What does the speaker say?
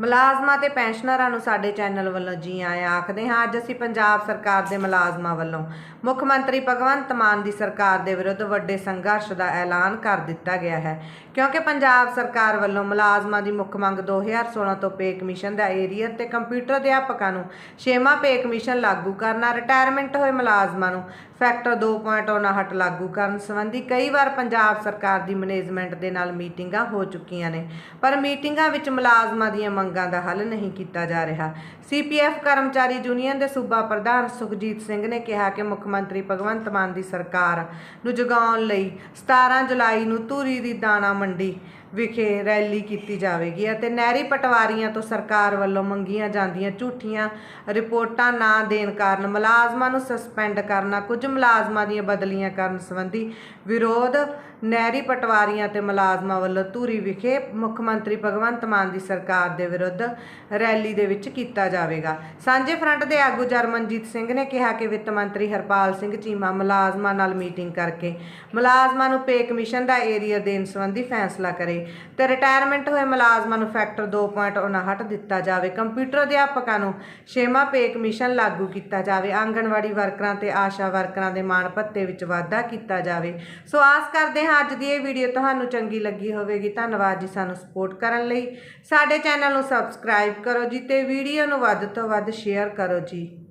ਮੁਲਾਜ਼ਮਾਂ ਤੇ ਪੈਨਸ਼ਨਰਾਂ ਨੂੰ ਸਾਡੇ ਚੈਨਲ ਵੱਲੋਂ ਜੀ ਆਇਆਂ ਆਖਦੇ ਹਾਂ, ਅੱਜ ਅਸੀਂ ਪੰਜਾਬ ਸਰਕਾਰ ਦੇ ਮੁਲਾਜ਼ਮਾਂ ਵੱਲੋਂ ਮੁੱਖ ਮੰਤਰੀ ਭਗਵੰਤ ਮਾਨ ਦੀ ਸਰਕਾਰ ਦੇ ਵਿਰੁੱਧ ਵੱਡੇ ਸੰਘਰਸ਼ ਦਾ ਐਲਾਨ ਕਰ ਦਿੱਤਾ ਗਿਆ ਹੈ। ਕਿਉਂਕਿ ਪੰਜਾਬ ਸਰਕਾਰ ਵੱਲੋਂ ਮੁਲਾਜ਼ਮਾਂ ਦੀ ਮੁੱਖ ਮੰਗ 2016 ਤੋਂ ਪੇ ਕਮਿਸ਼ਨ ਦਾ ਏਰੀਅਰ ਤੇ ਕੰਪਿਊਟਰ ਅਧਿਆਪਕਾਂ ਨੂੰ ਛੇਵਾਂ ਪੇ ਕਮਿਸ਼ਨ ਲਾਗੂ ਕਰਨਾ ਰਿਟਾਇਰਮੈਂਟ ਹੋਏ ਮੁਲਾਜ਼ਮਾਂ ਨੂੰ ਫੈਕਟਰ 2.59 ਲਾਗੂ ਕਰਨ ਸੰਬੰਧੀ ਕਈ ਵਾਰ ਪੰਜਾਬ ਸਰਕਾਰ ਦੀ ਮੈਨੇਜਮੈਂਟ ਦੇ ਨਾਲ ਮੀਟਿੰਗਾਂ ਹੋ ਚੁੱਕੀਆਂ ਨੇ। ਪਰ ਮੀਟਿੰਗਾਂ ਵਿੱਚ ਮੁਲਾਜ਼ਮਾਂ ਦੀਆਂ ਮੰਗਾਂ ਦਾ ਹੱਲ ਨਹੀਂ ਕੀਤਾ ਜਾ ਰਿਹਾ। ਸੀਪੀਐਫ ਕਰਮਚਾਰੀ ਯੂਨੀਅਨ ਦੇ ਸੂਬਾ ਪ੍ਰਧਾਨ ਸੁਖਜੀਤ ਸਿੰਘ ਨੇ ਕਿਹਾ ਕਿ ਮੁੱਖ ਮੰਤਰੀ ਭਗਵੰਤ ਮਾਨ ਦੀ ਸਰਕਾਰ ਨੂੰ ਜਗਾਉਣ ਲਈ 17 ਜੁਲਾਈ ਨੂੰ ਧੂਰੀ ਦੀ ਦਾਣਾ ਮੰਡੀ ਵਿਖੇ ਰੈਲੀ ਕੀਤੀ ਜਾਵੇਗੀ ਅਤੇ ਨਹਿਰੀ ਪਟਵਾਰੀਆਂ ਤੋਂ ਸਰਕਾਰ ਵੱਲੋਂ ਮੰਗੀਆਂ ਜਾਂਦੀਆਂ ਝੂਠੀਆਂ ਰਿਪੋਰਟਾਂ ਨਾ ਦੇਣ ਕਾਰਨ ਮੁਲਾਜ਼ਮਾਂ ਨੂੰ ਸਸਪੈਂਡ ਕਰਨਾ, ਕੁਝ ਮੁਲਾਜ਼ਮਾਂ ਦੀਆਂ ਬਦਲੀਆਂ ਕਰਨ ਸੰਬੰਧੀ ਵਿਰੋਧ ਨਹਿਰੀ ਪਟਵਾਰੀਆਂ ਤੇ ਮੁਲਾਜ਼ਮਾਂ ਵੱਲੋਂ ਧੂਰੀ ਵਿਖੇ ਮੁੱਖ ਮੰਤਰੀ ਭਗਵੰਤ ਮਾਨ ਦੀ ਸਰਕਾਰ ਦੇ ਵਿਰੁੱਧ ਰੈਲੀ ਦੇ ਵਿੱਚ ਕੀਤਾ ਜਾਵੇਗਾ। ਸਾਂਝੇ ਫਰੰਟ ਦੇ ਆਗੂ ਜਰਮਨਜੀਤ ਸਿੰਘ ਨੇ ਕਿਹਾ ਕਿ ਵਿੱਤ ਮੰਤਰੀ ਹਰਪਾਲ ਸਿੰਘ ਚੀਮਾ ਮੁਲਾਜ਼ਮਾਂ ਨਾਲ ਮੀਟਿੰਗ ਕਰਕੇ ਮੁਲਾਜ਼ਮਾਂ ਨੂੰ ਪੇ ਕਮਿਸ਼ਨ ਦਾ ਏਰੀਆ ਦੇਣ ਸੰਬੰਧੀ ਫੈਸਲਾ ਕਰੇ ਤੇ ਰਿਟਾਇਰਮੈਂਟ ਹੋਏ ਮੁਲਾਜ਼ਮਾਂ ਨੂੰ ਫੈਕਟਰ 2.59 ਦਿੱਤਾ ਜਾਵੇ। ਕੰਪਿਊਟਰ ਅਧਿਆਪਕਾਂ ਨੂੰ ਛੇਵਾਂ ਪੇ ਕਮਿਸ਼ਨ ਲਾਗੂ ਕੀਤਾ ਜਾਵੇ। ਆਂਗਣਵਾੜੀ ਵਰਕਰਾਂ ਤੇ ਆਸ਼ਾ ਵਰਕਰਾਂ ਦੇ ਮਾਣ ਭੱਤੇ ਵਿੱਚ ਵਾਧਾ ਕੀਤਾ ਜਾਵੇ। ਸੋ ਆਸ ਕਰਦੇ ਹਾਂ ਅੱਜ ਦੀ ਇਹ ਵੀਡੀਓ ਤੁਹਾਨੂੰ ਚੰਗੀ ਲੱਗੀ ਹੋਵੇਗੀ। ਧੰਨਵਾਦ ਜੀ ਸਾਨੂੰ ਸਪੋਰਟ ਕਰਨ ਲਈ। ਸਾਡੇ ਚੈਨਲ ਨੂੰ ਸਬਸਕ੍ਰਾਈਬ ਕਰੋ ਜੀ ਤੇ ਵੀਡੀਓ ਨੂੰ ਵੱਧ ਤੋਂ ਵੱਧ ਸ਼ੇਅਰ ਕਰੋ ਜੀ।